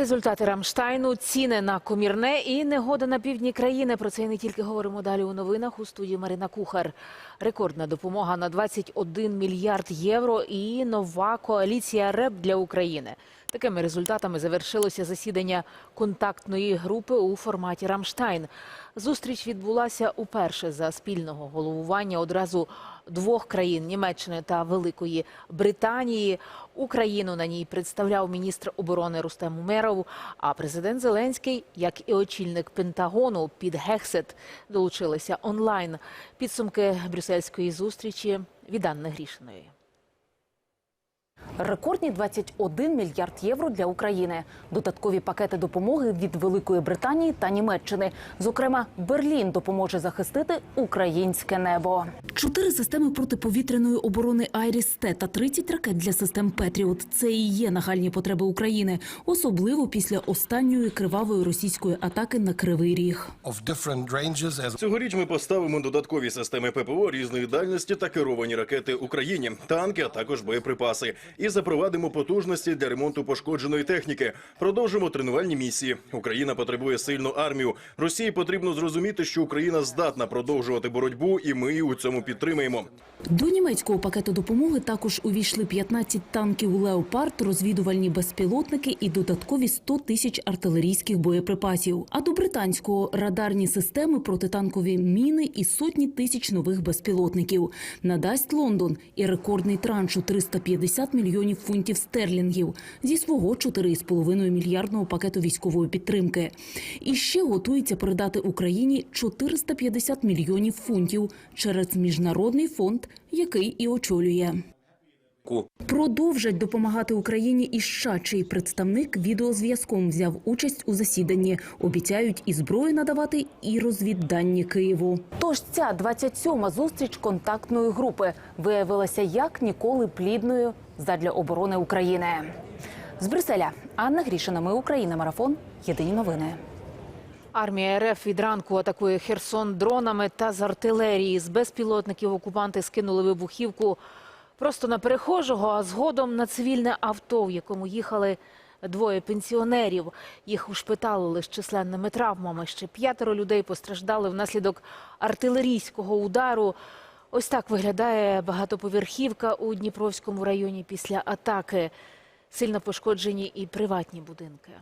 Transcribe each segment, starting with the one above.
Результати Рамштайну, ціни на комірне і негода на півдні країни. Про це і не тільки говоримо далі у новинах. У студії Марина Кухар. Рекордна допомога на 21 мільярд євро і нова коаліція РЕП для України. Такими результатами завершилося засідання контактної групи у форматі Рамштайн. Зустріч відбулася уперше за спільного головування одразу двох країн Німеччини та Великої Британії. Україну на ній представляв міністр оборони Рустем Умеров. А президент Зеленський, як і очільник Пентагону під Гексет, долучилися онлайн. Підсумки брюссельської зустрічі від Анни Грішиної. Рекордні 21 мільярд євро для України. Додаткові пакети допомоги від Великої Британії та Німеччини. Зокрема, Берлін допоможе захистити українське небо. Чотири системи протиповітряної оборони «Айріс-Т» та 30 ракет для систем Петріот. Це і є нагальні потреби України, особливо після останньої кривавої російської атаки на Кривий Ріг. Цьогоріч ми поставимо додаткові системи ППО різної дальності та керовані ракети Україні, танки, а також боєприпаси. І запровадимо потужності для ремонту пошкодженої техніки. Продовжимо тренувальні місії. Україна потребує сильну армію. Росії потрібно зрозуміти, що Україна здатна продовжувати боротьбу, і ми її у цьому підтримаємо. До німецького пакету допомоги також увійшли 15 танків «Леопард», розвідувальні безпілотники і додаткові 100 тисяч артилерійських боєприпасів. А до британського радарні системи, протитанкові міни і сотні тисяч нових безпілотників. Надасть Лондон і рекордний транш у 350 мільйонів фунтів стерлінгів зі свого 4,5 мільярдного пакету військової підтримки. І ще готується передати Україні 450 мільйонів фунтів через міжнародний фонд, який і очолює. Продовжать допомагати Україні і США, чий представник відеозв'язком взяв участь у засіданні. Обіцяють і зброю надавати, і розвіддані Києву. Тож ця 27-ма зустріч контактної групи виявилася як ніколи плідною задля оборони України. З Брюсселя Анна Грішина. Ми Україна. Марафон. Єдині новини. Армія РФ від ранку атакує Херсон дронами та з артилерії. З безпілотників окупанти скинули вибухівку просто на перехожого, а згодом на цивільне авто, в якому їхали двоє пенсіонерів. Їх ушпиталили з численними травмами. Ще п'ятеро людей постраждали внаслідок артилерійського удару. Ось так виглядає багатоповерхівка у Дніпровському районі після атаки. Сильно пошкоджені і приватні будинки.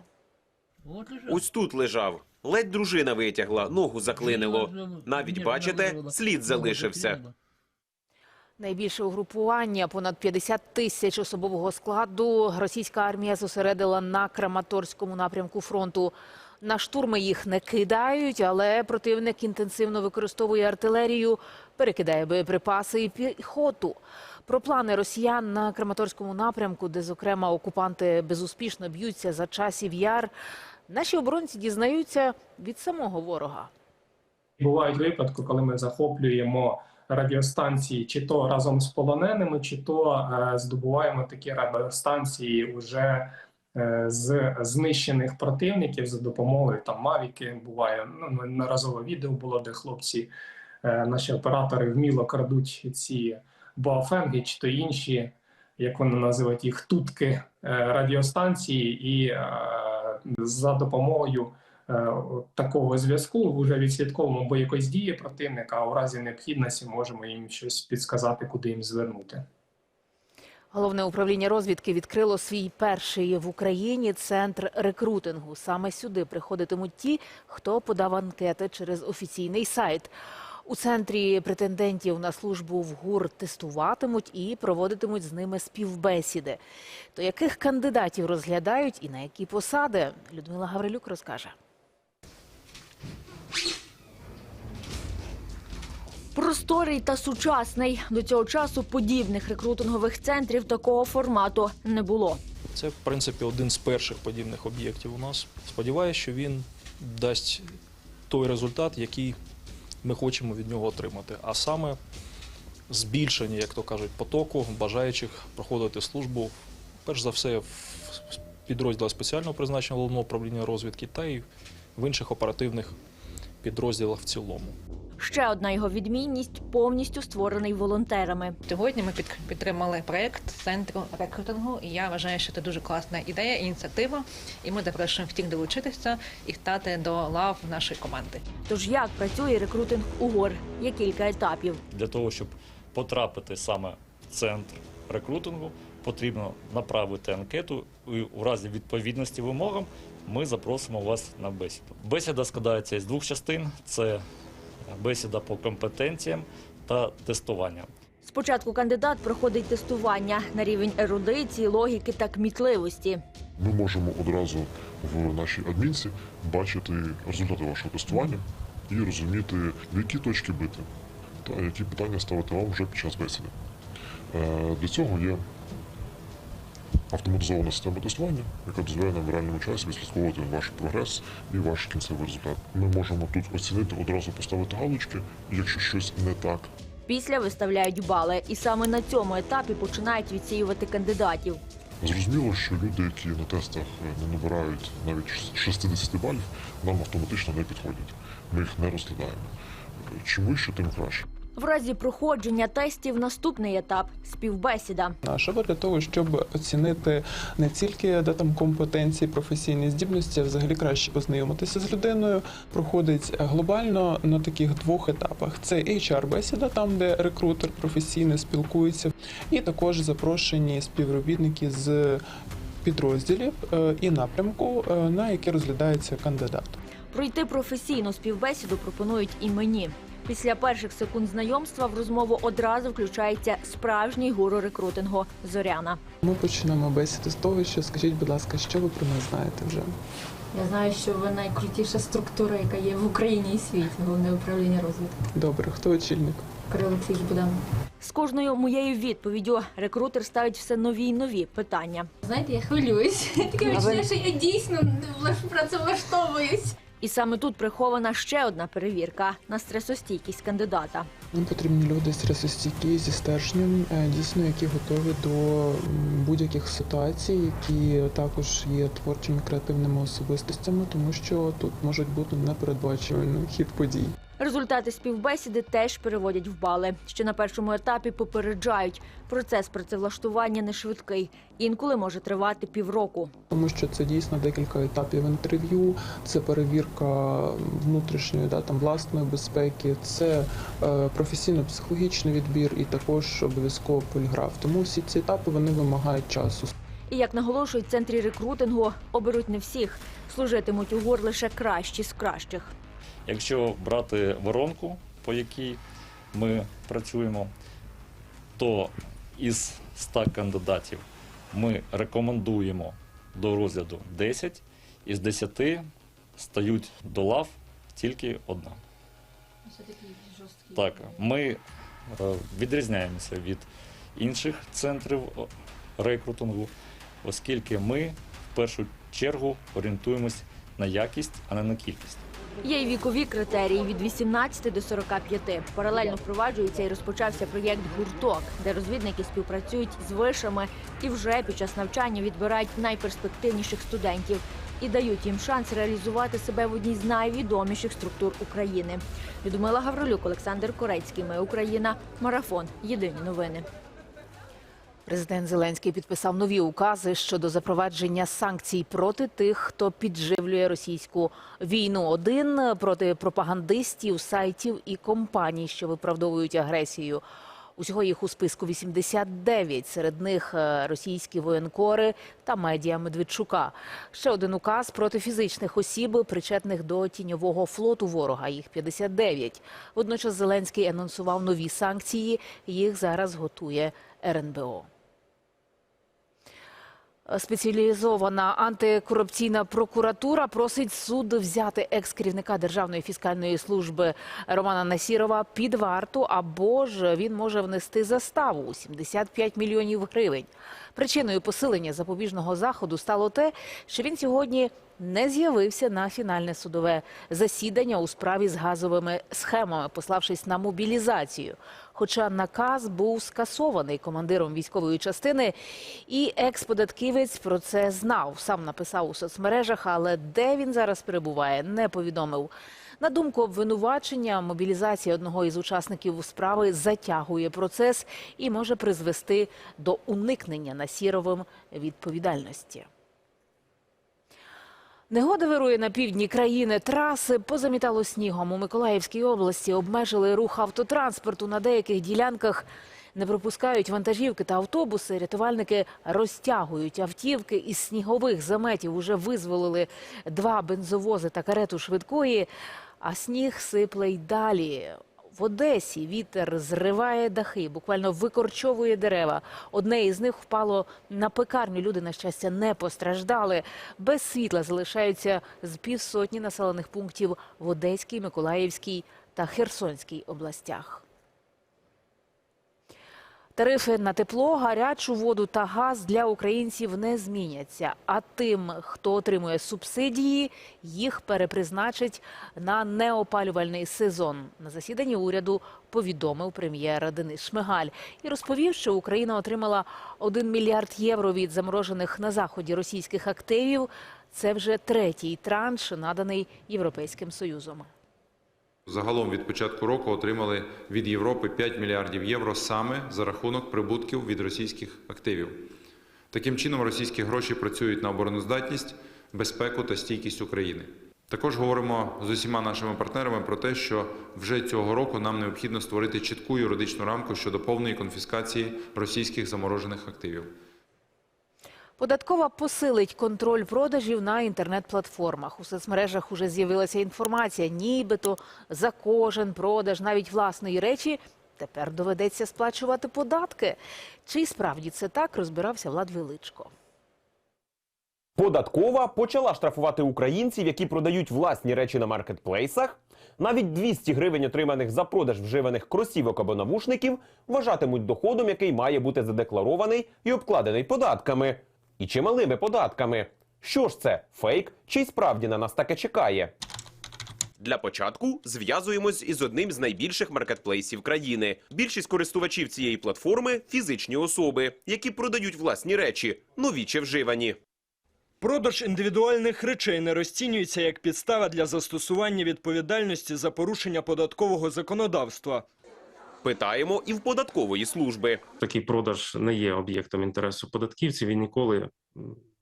Ось тут лежав. Ледь дружина витягла, ногу заклинило. Навіть бачите, слід залишився. Найбільше угрупування понад 50 тисяч особового складу російська армія зосередила на Краматорському напрямку фронту. На штурми їх не кидають, але противник інтенсивно використовує артилерію, перекидає боєприпаси і піхоту. Про плани росіян на Краматорському напрямку, де, зокрема, окупанти безуспішно б'ються за часів яр, наші оборонці дізнаються від самого ворога. Бувають випадки, коли ми захоплюємо радіостанції, чи то разом з полоненими, чи то е, здобуваємо такі радіостанції уже е, з знищених противників за допомогою там мавіки. Буває ну неразове відео було, де хлопці, е, наші оператори вміло крадуть ці боафенги, чи то інші, як вони називають їх тутки радіостанції, і за допомогою такого зв'язку вже відслідковуємо якось дії противника, а у разі необхідності можемо їм щось підсказати, куди їм звернути. Головне управління розвідки відкрило свій перший в Україні центр рекрутингу. Саме сюди приходитимуть ті, хто подав анкети через офіційний сайт. У центрі претендентів на службу в ГУР тестуватимуть і проводитимуть з ними співбесіди. То яких кандидатів розглядають і на які посади? Людмила Гаврилюк розкаже. Просторий та сучасний. До цього часу подібних рекрутингових центрів такого формату не було. Це, в принципі, один з перших подібних об'єктів у нас. Сподіваюся, що він дасть той результат, який ми хочемо від нього отримати. А саме збільшення, як то кажуть, потоку бажаючих проходити службу, перш за все, в підрозділах спеціального призначення головного управління розвідки та й в інших оперативних підрозділах в цілому. Ще одна його відмінність повністю створений волонтерами. Сьогодні ми підтримали проект центру рекрутингу, і я вважаю, що це дуже класна ідея, ініціатива. І ми запрошуємо всіх долучитися і стати до лав нашої команди. Тож як працює рекрутинг УГОР? Є кілька етапів. Для того, щоб потрапити саме в центр рекрутингу, потрібно направити анкету і у разі відповідності вимогам ми запросимо вас на бесіду. Бесіда складається із двох частин: це бесіда по компетенціям та тестування. Спочатку кандидат проходить тестування на рівень ерудиції, логіки та кмітливості. Ми можемо одразу в нашій адмінці бачити результати вашого тестування і розуміти, в які точки бити та які питання ставити вам вже під час бесіди. Е, Для цього є автоматизована система тестування, яка дозволяє нам в реальному часі відслідковувати ваш прогрес і ваш кінцевий результат. Ми можемо тут оцінити, одразу поставити галочки, якщо щось не так, Після виставляють бали, і саме на цьому етапі починають відсіювати кандидатів. Зрозуміло, що люди, які на тестах не набирають навіть 60 балів, нам автоматично не підходять. Ми їх не розглядаємо. Чим вище, тим краще. В разі проходження тестів наступний етап співбесіда. наша для того, щоб оцінити не тільки де там компетенції, професійні здібності, а взагалі краще познайомитися з людиною. Проходить глобально на таких двох етапах: це HR-бесіда, там де рекрутер професійно спілкується, і також запрошені співробітники з підрозділів е, і напрямку, е, на який розглядається кандидат. Пройти професійну співбесіду пропонують і мені. Після перших секунд знайомства в розмову одразу включається справжній гуру рекрутингу Зоряна. Ми почнемо бесіду з того, що скажіть, будь ласка, що ви про нас знаєте вже? Я знаю, що ви найкрутіша структура, яка є в Україні і світі, головне управління розвитку. Добре, хто очільник? Кирило Олексійович Буданов. З кожною моєю відповіддю рекрутер ставить все нові й нові питання. Знаєте, я хвилююсь. Таке відчуття, що я дійсно влаш- працевлаштовуюсь. І саме тут прихована ще одна перевірка на стресостійкість кандидата. Нам потрібні люди стресостійкі зі стержнем, е, дійсно, які готові до будь-яких ситуацій, які також є творчими креативними особистостями, тому що тут можуть бути непередбачуваний хід подій. Результати співбесіди теж переводять в бали. Ще на першому етапі попереджають, процес працевлаштування не швидкий. Інколи може тривати півроку. Тому що це дійсно декілька етапів інтерв'ю, це перевірка внутрішньої да, там, власної безпеки, це е, професійно-психологічний відбір і також обов'язково поліграф. Тому всі ці етапи вони вимагають часу. І як наголошують в центрі рекрутингу, оберуть не всіх. Служитимуть у гор лише кращі з кращих. Якщо брати воронку, по якій ми працюємо, то із 100 кандидатів ми рекомендуємо до розгляду 10, із 10 стають до лав тільки одна. Так, ми е, відрізняємося від інших центрів рекрутингу, оскільки ми в першу чергу орієнтуємось на якість, а не на кількість. Є й вікові критерії від 18 до 45. Паралельно впроваджується і розпочався проєкт гурток, де розвідники співпрацюють з вишами і вже під час навчання відбирають найперспективніших студентів і дають їм шанс реалізувати себе в одній з найвідоміших структур України. Людмила Гаврилюк, Олександр Корецький. Ми Україна. Марафон. Єдині новини. Президент Зеленський підписав нові укази щодо запровадження санкцій проти тих, хто підживлює російську війну. Один проти пропагандистів, сайтів і компаній, що виправдовують агресію. Усього їх у списку 89, серед них е, російські воєнкори та медіа Медведчука. Ще один указ проти фізичних осіб, причетних до тіньового флоту ворога. Їх 59. Водночас Зеленський анонсував нові санкції. Їх зараз готує РНБО. Спеціалізована антикорупційна прокуратура просить суд взяти екс-керівника Державної фіскальної служби Романа Насірова під варту, або ж він може внести заставу у 75 мільйонів гривень. Причиною посилення запобіжного заходу стало те, що він сьогодні не з'явився на фінальне судове засідання у справі з газовими схемами, пославшись на мобілізацію. Хоча наказ був скасований командиром військової частини, і екс-податківець про це знав. Сам написав у соцмережах, але де він зараз перебуває, не повідомив. На думку обвинувачення, мобілізація одного із учасників справи затягує процес і може призвести до уникнення Насіровим відповідальності. Негода вирує на півдні країни. Траси позамітало снігом. У Миколаївській області обмежили рух автотранспорту на деяких ділянках. Не пропускають вантажівки та автобуси. Рятувальники розтягують автівки із снігових заметів. Уже визволили два бензовози та карету швидкої. А сніг сипле й далі. В Одесі вітер зриває дахи, буквально викорчовує дерева. Одне із них впало на пекарню. Люди, на щастя, не постраждали. Без світла залишаються з півсотні населених пунктів в Одеській, Миколаївській та Херсонській областях. Тарифи на тепло, гарячу воду та газ для українців не зміняться. А тим, хто отримує субсидії, їх перепризначать на неопалювальний сезон. На засіданні уряду повідомив прем'єр Денис Шмигаль і розповів, що Україна отримала 1 мільярд євро від заморожених на заході російських активів. Це вже третій транш, наданий Європейським Союзом. Загалом від початку року отримали від Європи 5 мільярдів євро саме за рахунок прибутків від російських активів. Таким чином, російські гроші працюють на обороноздатність, безпеку та стійкість України. Також говоримо з усіма нашими партнерами про те, що вже цього року нам необхідно створити чітку юридичну рамку щодо повної конфіскації російських заморожених активів. Податкова посилить контроль продажів на інтернет-платформах. У соцмережах уже з'явилася інформація, нібито за кожен продаж навіть власної речі тепер доведеться сплачувати податки. Чи справді це так, розбирався Влад Величко. Податкова почала штрафувати українців, які продають власні речі на маркетплейсах. Навіть 200 гривень, отриманих за продаж вживаних кросівок або навушників, вважатимуть доходом, який має бути задекларований і обкладений податками. І чималими податками. Що ж це фейк? Чи й справді на нас таке чекає? Для початку зв'язуємось із одним з найбільших маркетплейсів країни. Більшість користувачів цієї платформи фізичні особи, які продають власні речі, нові чи вживані. Продаж індивідуальних речей не розцінюється як підстава для застосування відповідальності за порушення податкового законодавства. Питаємо і в податкової служби. Такий продаж не є об'єктом інтересу податківців і ніколи,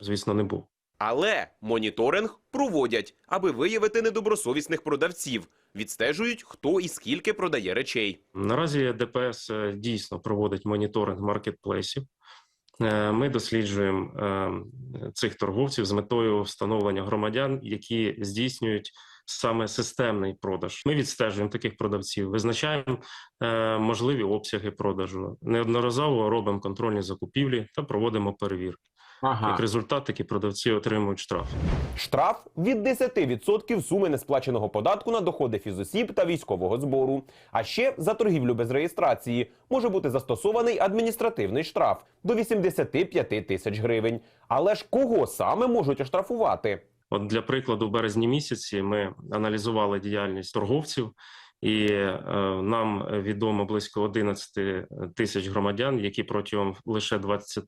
звісно, не був. Але моніторинг проводять, аби виявити недобросовісних продавців. Відстежують, хто і скільки продає речей. Наразі ДПС е, дійсно проводить моніторинг маркетплейсів. Е, Ми досліджуємо е, цих торговців з метою встановлення громадян, які здійснюють саме системний продаж. Ми відстежуємо таких продавців, визначаємо е, можливі обсяги продажу. Неодноразово робимо контрольні закупівлі та проводимо перевірки. Як результат, такі продавці отримують штраф. Штраф від 10% суми несплаченого податку на доходи фізосіб та військового збору. А ще за торгівлю без реєстрації може бути застосований адміністративний штраф до 85 тисяч гривень. Але ж кого саме можуть оштрафувати? От для прикладу, в березні місяці ми аналізували діяльність торговців, і е, нам відомо близько 11 тисяч громадян, які протягом лише 20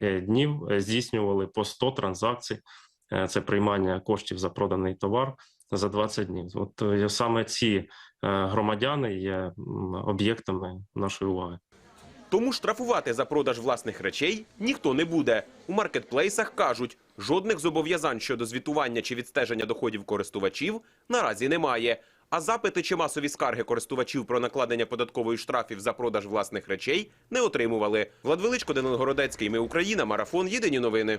днів е, здійснювали по 100 транзакцій. Е, Це приймання коштів за проданий товар за 20 днів. От е, саме ці е, громадяни є об'єктами нашої уваги. Тому штрафувати за продаж власних речей ніхто не буде. У маркетплейсах кажуть, жодних зобов'язань щодо звітування чи відстеження доходів користувачів наразі немає. А запити чи масові скарги користувачів про накладення податкової штрафів за продаж власних речей не отримували. Владвеличко, Данил Городецький. Ми Україна. Марафон. Єдині новини.